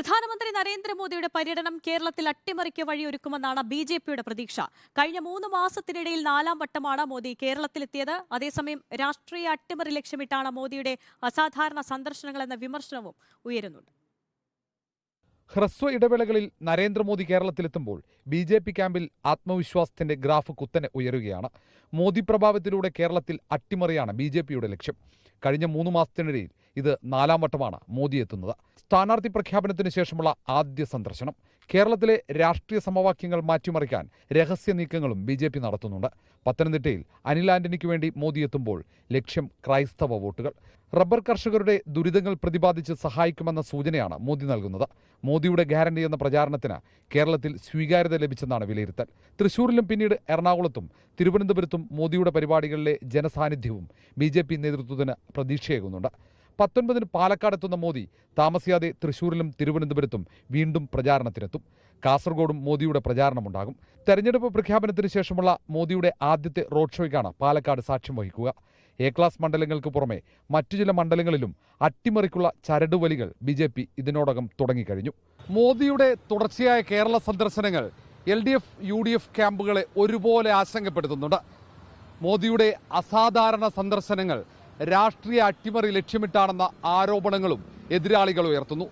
പ്രധാനമന്ത്രി നരേന്ദ്രമോദിയുടെ പര്യടനം കേരളത്തിൽ അട്ടിമറിക്ക് വഴിയൊരുക്കുമെന്നാണ് ബി ജെ പിയുടെ പ്രതീക്ഷ. കഴിഞ്ഞ മൂന്ന് മാസത്തിനിടയിൽ നാലാം വട്ടമാണ് മോദി കേരളത്തിലെത്തിയത്. അതേസമയം രാഷ്ട്രീയ അട്ടിമറി ലക്ഷ്യമിട്ടാണ് മോദിയുടെ അസാധാരണ സന്ദർശനങ്ങൾ എന്ന വിമർശനവും ഉയരുന്നുണ്ട്. ഹ്രസ്വ ഇടവേളകളിൽ നരേന്ദ്രമോദി കേരളത്തിലെത്തുമ്പോൾ ബി ജെ പി ക്യാമ്പിൽ ആത്മവിശ്വാസത്തിന്റെ ഗ്രാഫ് കുത്തനെ ഉയരുകയാണ്. മോദി പ്രഭാവത്തിലൂടെ കേരളത്തിൽ അട്ടിമറിയാണ് ബി ജെ പിയുടെ ലക്ഷ്യം. കഴിഞ്ഞ മൂന്ന് മാസത്തിനിടയിൽ ഇത് നാലാം വട്ടമാണ് മോദി എത്തുന്നത്. സ്ഥാനാർത്ഥി പ്രഖ്യാപനത്തിന് ശേഷമുള്ള ആദ്യ സന്ദർശനം. കേരളത്തിലെ രാഷ്ട്രീയ സമവാക്യങ്ങൾ മാറ്റിമറിക്കാൻ രഹസ്യ നീക്കങ്ങളും ബി ജെ പി നടത്തുന്നുണ്ട്. പത്തനംതിട്ടയിൽ അനിൽ ആന്റണിക്ക് വേണ്ടി മോദി എത്തുമ്പോൾ ലക്ഷ്യം ക്രൈസ്തവ വോട്ടുകൾ. റബ്ബർ കർഷകരുടെ ദുരിതങ്ങൾ പ്രതിപാദിച്ച് സഹായിക്കുമെന്ന സൂചനയാണ് മോദി നൽകുന്നത്. മോദിയുടെ ഗ്യാരണ്ടി എന്ന പ്രചാരണത്തിന് കേരളത്തിൽ സ്വീകാര്യത ലഭിച്ചെന്നാണ് വിലയിരുത്തൽ. തൃശൂരിലും പിന്നീട് എറണാകുളത്തും തിരുവനന്തപുരത്തും മോദിയുടെ പരിപാടികളിലെ ജനസാന്നിധ്യവും ബി നേതൃത്വത്തിന് പ്രതീക്ഷയേകുന്നുണ്ട്. പത്തൊൻപതിന് പാലക്കാടെത്തുന്ന മോദി താമസിയാതെ തൃശൂരിലും തിരുവനന്തപുരത്തും വീണ്ടും പ്രചാരണത്തിനെത്തും. കാസർഗോഡും മോദിയുടെ പ്രചാരണമുണ്ടാകും. തെരഞ്ഞെടുപ്പ് പ്രഖ്യാപനത്തിന് ശേഷമുള്ള മോദിയുടെ ആദ്യത്തെ റോഡ് ഷോയ്ക്കാണ് പാലക്കാട് സാക്ഷ്യം വഹിക്കുക. എ ക്ലാസ് മണ്ഡലങ്ങൾക്ക് പുറമെ മറ്റു ചില മണ്ഡലങ്ങളിലും അട്ടിമറിക്കുള്ള ചരടുവലികൾ ബി ജെ പി ഇതിനോടകം തുടങ്ങിക്കഴിഞ്ഞു. മോദിയുടെ തുടർച്ചയായ Kerala സന്ദർശനങ്ങൾ L D F U D F ക്യാമ്പുകളെ ഒരുപോലെ ആശങ്കപ്പെടുത്തുന്നുണ്ട്. മോദിയുടെ അസാധാരണ സന്ദർശനങ്ങൾ രാഷ്ട്രീയ അട്ടിമറി ലക്ഷ്യമിട്ടാണെന്ന ആരോപണങ്ങളും എതിരാളികൾ ഉയർത്തുന്നു.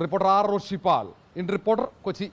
Reporter R Roshipal in reporter Kochi.